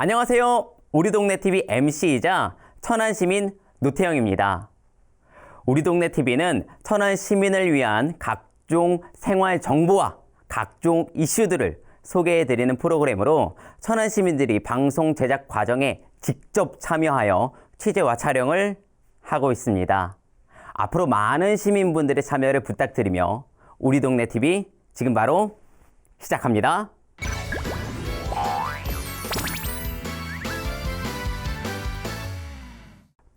안녕하세요. 우리 동네 TV MC이자 천안 시민 노태영입니다. 우리 동네 TV는 천안 시민을 위한 각종 생활 정보와 각종 이슈들을 소개해 드리는 프로그램으로 천안 시민들이 방송 제작 과정에 직접 참여하여 취재와 촬영을 하고 있습니다. 앞으로 많은 시민분들의 참여를 부탁드리며 우리 동네 TV 지금 바로 시작합니다.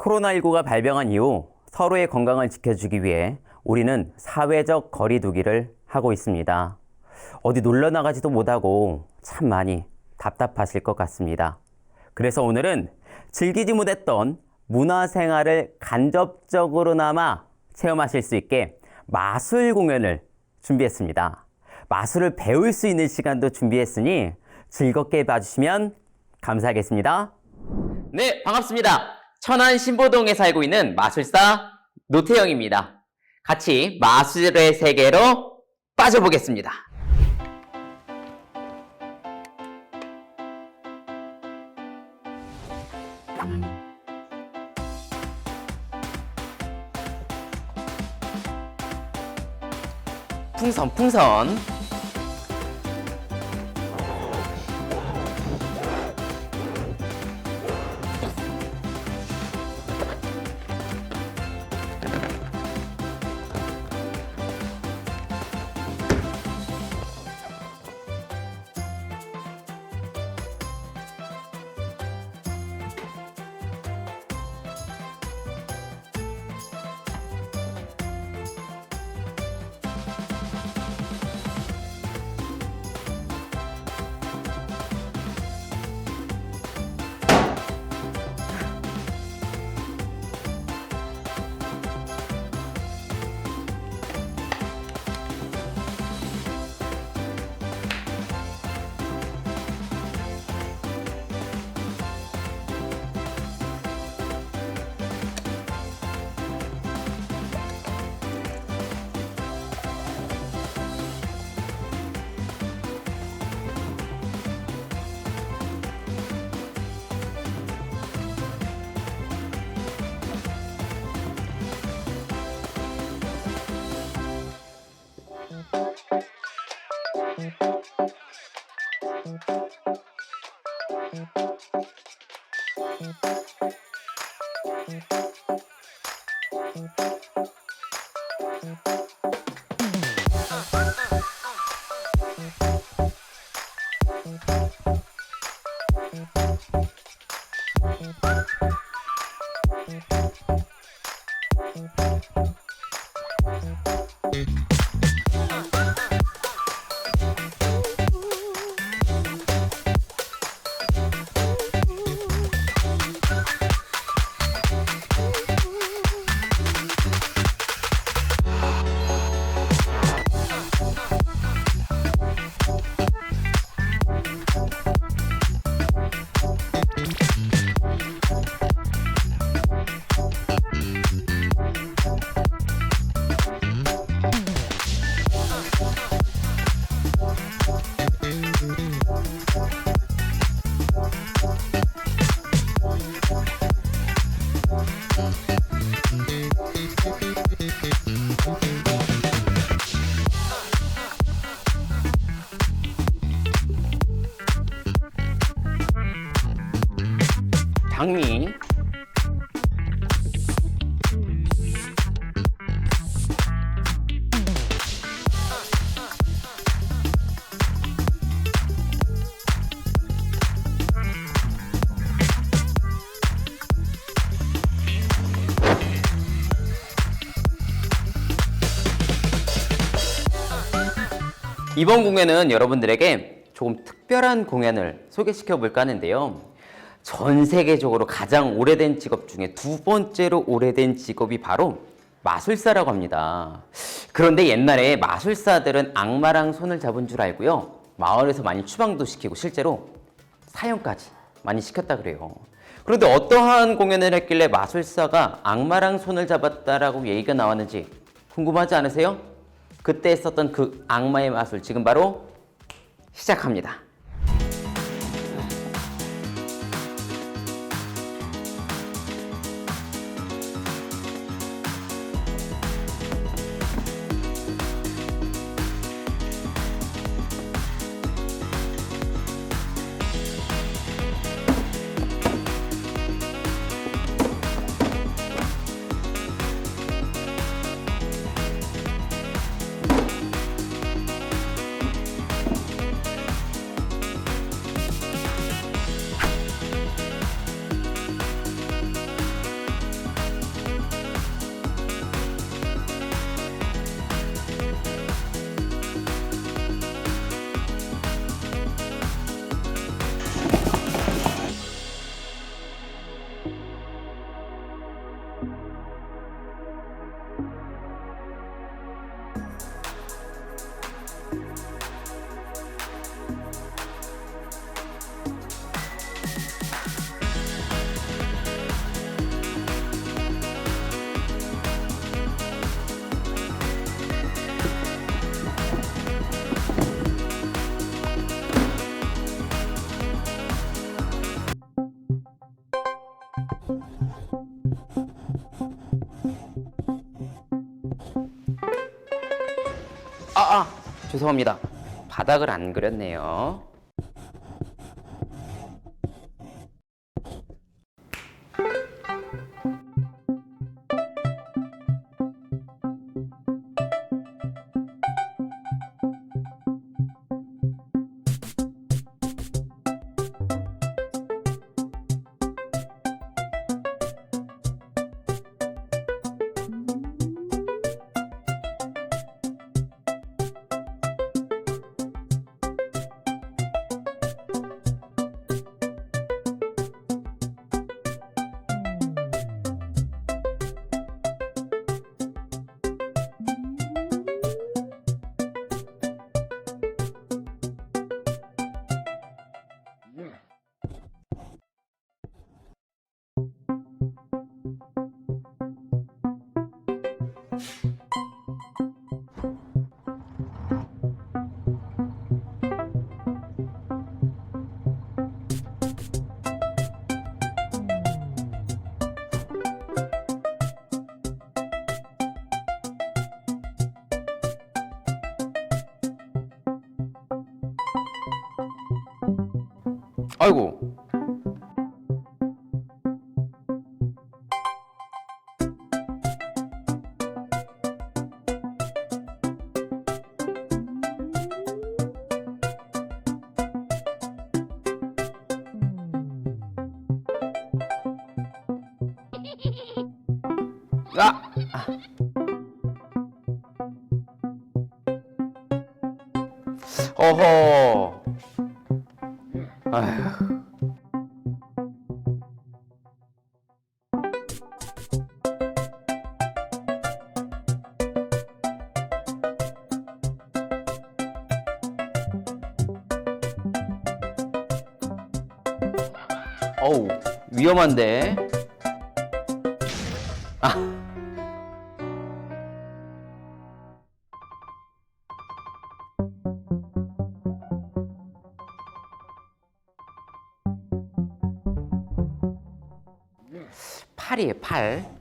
코로나19가 발병한 이후 서로의 건강을 지켜주기 위해 우리는 사회적 거리두기를 하고 있습니다. 어디 놀러 나가지도 못하고 참 많이 답답하실 것 같습니다. 그래서 오늘은 즐기지 못했던 문화생활을 간접적으로나마 체험하실 수 있게 마술 공연을 준비했습니다. 마술을 배울 수 있는 시간도 준비했으니 즐겁게 봐주시면 감사하겠습니다. 네, 반갑습니다. 천안 신보동에 살고 있는 마술사 노태영입니다. 같이 마술의 세계로 빠져보겠습니다. 풍선, 풍선. 장미. 이번 공연은 여러분들에게 조금 특별한 공연을 소개시켜 볼까 하는데요. 전 세계적으로 가장 오래된 직업 중에 두 번째로 오래된 직업이 바로 마술사라고 합니다. 그런데 옛날에 마술사들은 악마랑 손을 잡은 줄 알고요. 마을에서 많이 추방도 시키고 실제로 사형까지 많이 시켰다 그래요. 그런데 어떠한 공연을 했길래 마술사가 악마랑 손을 잡았다라고 얘기가 나왔는지 궁금하지 않으세요? 그때 썼던 그 악마의 마술 지금 바로 시작합니다. 죄송합니다. 바닥을 안 그렸네요. 아 아! 아. 어허. 아휴. 어우, 위험한데. 아. 팔이에요 8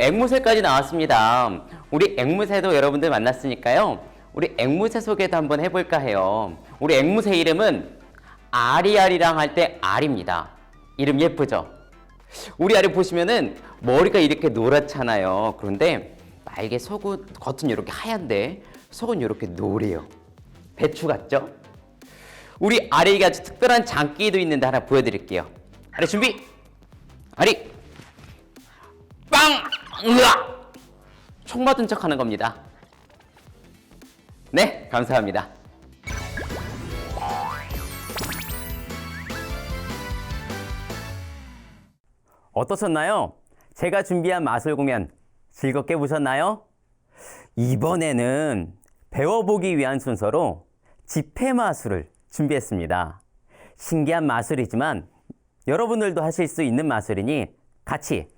앵무새까지 나왔습니다. 우리 앵무새도 여러분들 만났으니까요. 우리 앵무새 소개도 한번 해볼까 해요. 우리 앵무새 이름은 아리아리랑 할 때 알입니다. 이름 예쁘죠? 우리 알이 보시면은 머리가 이렇게 노랗잖아요. 그런데 날개 속은 겉은 이렇게 하얀데 속은 이렇게 노래요. 배추 같죠? 우리 아리가 아주 특별한 장기도 있는데 하나 보여드릴게요. 아리 준비. 아리. 빵! 으아! 총 맞은 척 하는 겁니다. 네, 감사합니다. 어떠셨나요? 제가 준비한 마술 공연 즐겁게 보셨나요? 이번에는 배워보기 위한 순서로 집회 마술을 준비했습니다. 신기한 마술이지만 여러분들도 하실 수 있는 마술이니 같이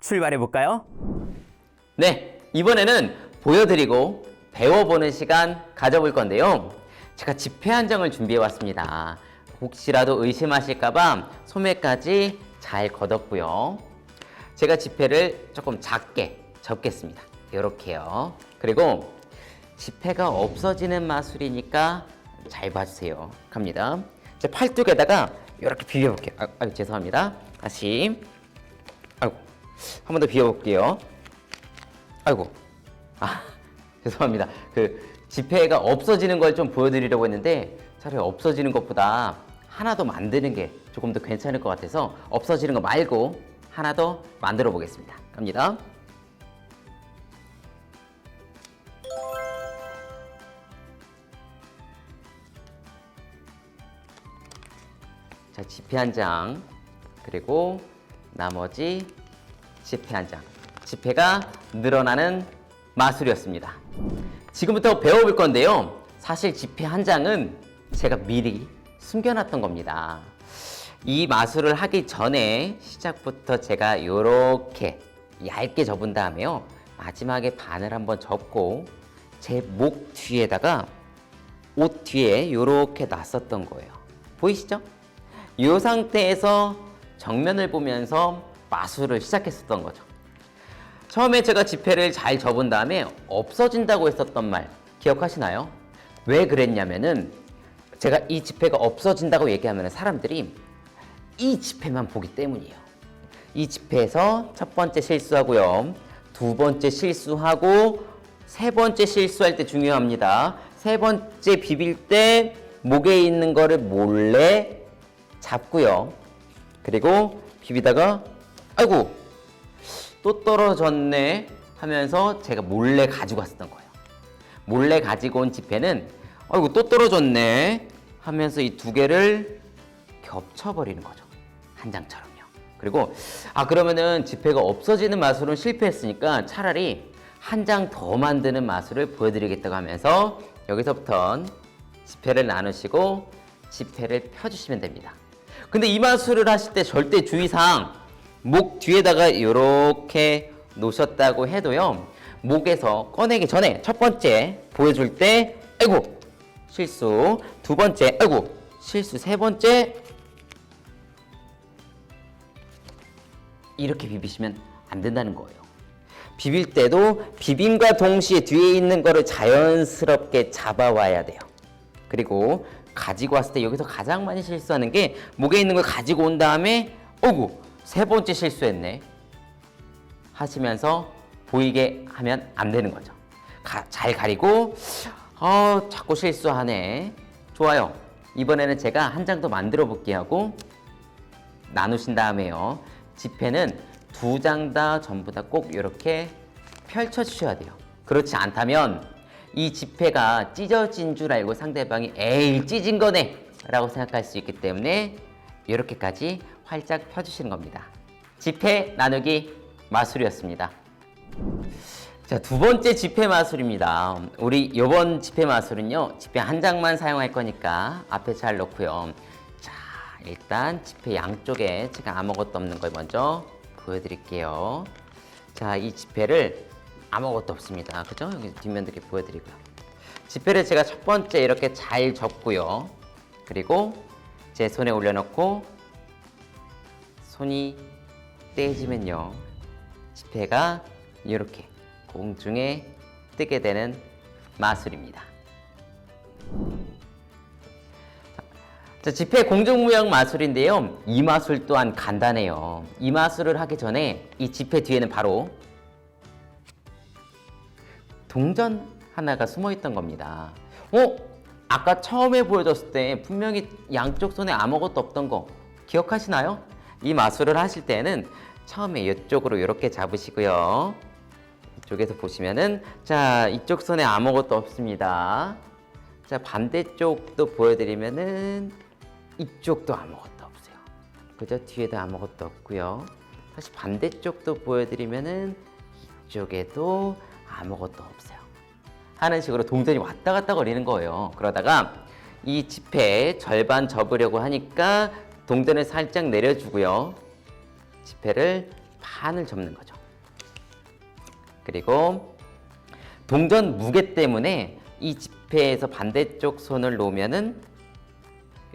출발해 볼까요? 네, 이번에는 보여드리고 배워보는 시간 가져볼 건데요. 제가 집회 한 장을 준비해 왔습니다. 혹시라도 의심하실까봐 소매까지 잘 걷었고요. 제가 지폐를 조금 작게 접겠습니다. 이렇게요. 그리고 지폐가 없어지는 마술이니까 잘 봐주세요. 갑니다. 제 팔뚝에다가 이렇게 비벼볼게요. 아, 아유, 죄송합니다. 다시. 한 번 더 비워볼게요. 아이고, 아, 죄송합니다. 그 지폐가 없어지는 걸 좀 보여드리려고 했는데 차라리 없어지는 것보다 하나 더 만드는 게 조금 더 괜찮을 것 같아서 없어지는 거 말고 하나 더 만들어 보겠습니다. 갑니다. 자, 지폐 한 장, 그리고 나머지 지폐 한 장. 지폐가 늘어나는 마술이었습니다. 지금부터 배워볼 건데요. 사실 지폐 한 장은 제가 미리 숨겨놨던 겁니다. 이 마술을 하기 전에 시작부터 제가 이렇게 얇게 접은 다음에요. 마지막에 반을 한번 접고 제 목 뒤에다가 옷 뒤에 이렇게 놨었던 거예요. 보이시죠? 이 상태에서 정면을 보면서 마술을 시작했었던 거죠. 처음에 제가 지폐를 잘 접은 다음에 없어진다고 했었던 말 기억하시나요? 왜 그랬냐면은 제가 이 지폐가 없어진다고 얘기하면 사람들이 이 지폐만 보기 때문이에요. 이 지폐에서 첫 번째 실수하고요. 두 번째 실수하고 세 번째 실수할 때 중요합니다. 세 번째 비빌 때 목에 있는 거를 몰래 잡고요. 그리고 비비다가 아이고 또 떨어졌네 하면서 제가 몰래 가지고 왔었던 거예요. 몰래 가지고 온 지폐는 아이고 또 떨어졌네 하면서 이 두 개를 겹쳐버리는 거죠. 한 장처럼요. 그리고 아 그러면은 지폐가 없어지는 마술은 실패했으니까 차라리 한 장 더 만드는 마술을 보여드리겠다고 하면서 여기서부턴 지폐를 나누시고 지폐를 펴주시면 됩니다. 근데 이 마술을 하실 때 절대 주의사항 목 뒤에다가 이렇게 놓으셨다고 해도요. 목에서 꺼내기 전에 첫 번째 보여줄 때 아이고 실수 두 번째 아이고 실수 세 번째 이렇게 비비시면 안 된다는 거예요. 비빌 때도 비빔과 동시에 뒤에 있는 거를 자연스럽게 잡아와야 돼요. 그리고 가지고 왔을 때 여기서 가장 많이 실수하는 게 목에 있는 걸 가지고 온 다음에 어구 세 번째 실수했네 하시면서 보이게 하면 안 되는 거죠. 가- 잘 가리고 어 자꾸 실수하네. 좋아요. 이번에는 제가 한 장 더 만들어 볼게 하고 나누신 다음에요. 지폐는 두 장 다 전부 다 꼭 이렇게 펼쳐 주셔야 돼요. 그렇지 않다면 이 지폐가 찢어진 줄 알고 상대방이 에이 찢은 거네 라고 생각할 수 있기 때문에 이렇게까지 활짝 펴주시는 겁니다. 지폐 나누기 마술이었습니다. 자, 두 번째 지폐 마술입니다. 우리 이번 지폐 마술은요, 지폐 한 장만 사용할 거니까 앞에 잘 놓고요. 자, 일단 지폐 양쪽에 제가 아무것도 없는 걸 먼저 보여드릴게요. 자, 이 지폐를 아무것도 없습니다. 그죠? 여기 뒷면 이렇게 보여드리고요. 지폐를 제가 첫 번째 이렇게 잘 접고요. 그리고 제 손에 올려놓고 손이 떼지면요. 지폐가 이렇게 공중에 뜨게 되는 마술입니다. 자, 지폐 공중무역 마술인데요. 이 마술 또한 간단해요. 이 마술을 하기 전에 이 지폐 뒤에는 바로 동전 하나가 숨어 있던 겁니다. 어? 아까 처음에 보여줬을 때 분명히 양쪽 손에 아무것도 없던 거 기억하시나요? 이 마술을 하실 때는 처음에 이쪽으로 이렇게 잡으시고요. 이쪽에서 보시면은 자 이쪽 손에 아무것도 없습니다. 자 반대쪽도 보여드리면은 이쪽도 아무것도 없어요. 그저 뒤에도 아무것도 없고요. 다시 반대쪽도 보여드리면은 이쪽에도 아무것도 없어요. 하는 식으로 동전이 왔다 갔다 거리는 거예요. 그러다가 이 지폐 절반 접으려고 하니까 동전을 살짝 내려주고요. 지폐를 반을 접는 거죠. 그리고 동전 무게 때문에 이 지폐에서 반대쪽 손을 놓으면은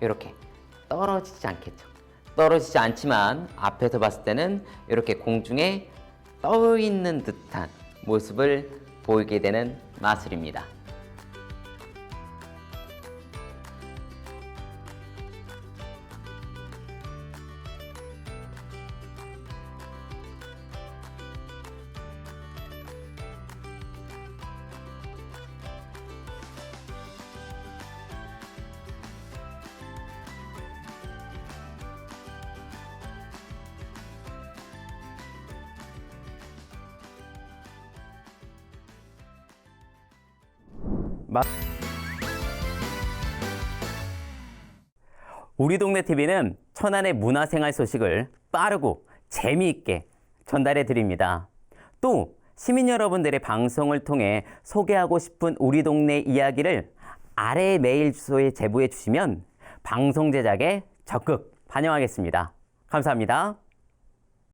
이렇게 떨어지지 않겠죠. 떨어지지 않지만 앞에서 봤을 때는 이렇게 공중에 떠 있는 듯한 모습을 보이게 되는 마술입니다. 우리 동네 TV는 천안의 문화생활 소식을 빠르고 재미있게 전달해 드립니다. 또 시민 여러분들의 방송을 통해 소개하고 싶은 우리 동네 이야기를 아래 메일 주소에 제보해 주시면 방송 제작에 적극 반영하겠습니다. 감사합니다.